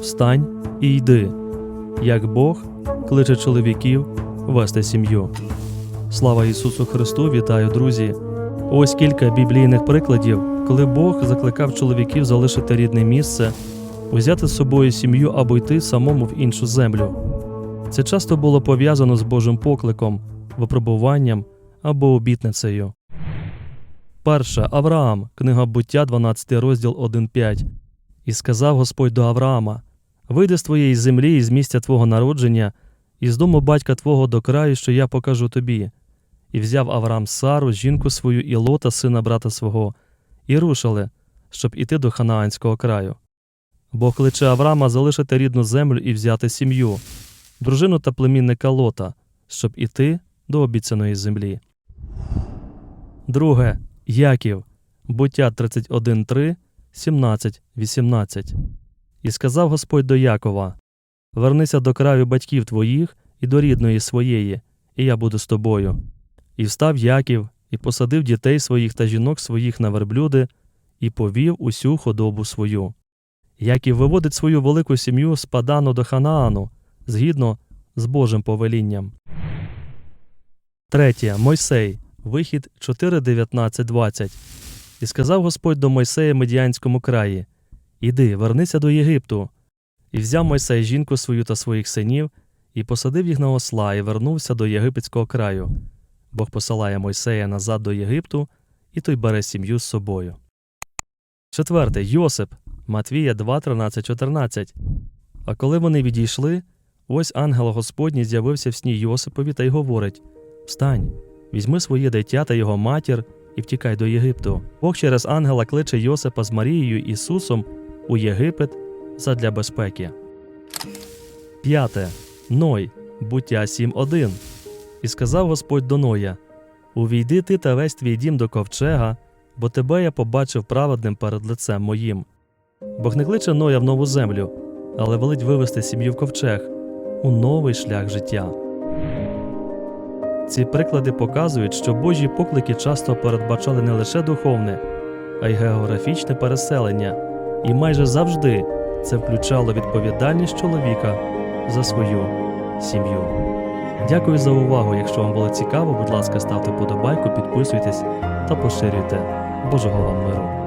Встань і йди, як Бог кличе чоловіків вести сім'ю. Слава Ісусу Христу! Вітаю, друзі! Ось кілька біблійних прикладів, коли Бог закликав чоловіків залишити рідне місце, взяти з собою сім'ю або йти самому в іншу землю. Це часто було пов'язано з Божим покликом, випробуванням або обітницею. Перше Авраам, книга буття, 12 розділ 1.5. І сказав Господь до Авраама: Вийди з твоєї землі і з місця твого народження, і з дому батька твого до краю, що я покажу тобі. І взяв Авраам Сару, жінку свою і Лота, сина брата свого, і рушили, щоб іти до Ханаанського краю. Бог кличе Авраама залишити рідну землю і взяти сім'ю, дружину та племінника Лота, щоб іти до обіцяної землі. Друге Яків, буття 31.3, 17, 18. І сказав Господь до Якова: Вернися до краю батьків твоїх і до рідної своєї, і я буду з тобою. І встав Яків, і посадив дітей своїх та жінок своїх на верблюди, і повів усю худобу свою. Яків виводить свою велику сім'ю з Падану до Ханаану, згідно з Божим повелінням. Третє. Мойсей. Вихід 4.19.20. І сказав Господь до Мойсея Медіанському краї: Іди, вернися до Єгипту. І взяв Мойсей жінку свою та своїх синів, і посадив їх на осла, і вернувся до єгипетського краю. Бог посилає Мойсея назад до Єгипту, і той бере сім'ю з собою. Четверте. Йосип. Матвія 2, 13, 14. А коли вони відійшли, ось ангел Господній з'явився в сні Йосипові та й говорить: Встань, візьми своє дитя та його матір і втікай до Єгипту. Бог через ангела кличе Йосипа з Марією Ісусом у Єгипет задля безпеки. П'яте. Ной. Буття 7.1. І сказав Господь до Ноя: Увійди ти та весь твій дім до ковчега, бо тебе я побачив праведним перед лицем моїм. Бог не кличе Ноя в нову землю, але велить вивести сім'ю в ковчег у новий шлях життя. Ці приклади показують, що Божі поклики часто передбачали не лише духовне, а й географічне переселення, і майже завжди це включало відповідальність чоловіка за свою сім'ю. Дякую за увагу. Якщо вам було цікаво, будь ласка, ставте подобайку, підписуйтесь та поширюйте. Божого вам миру!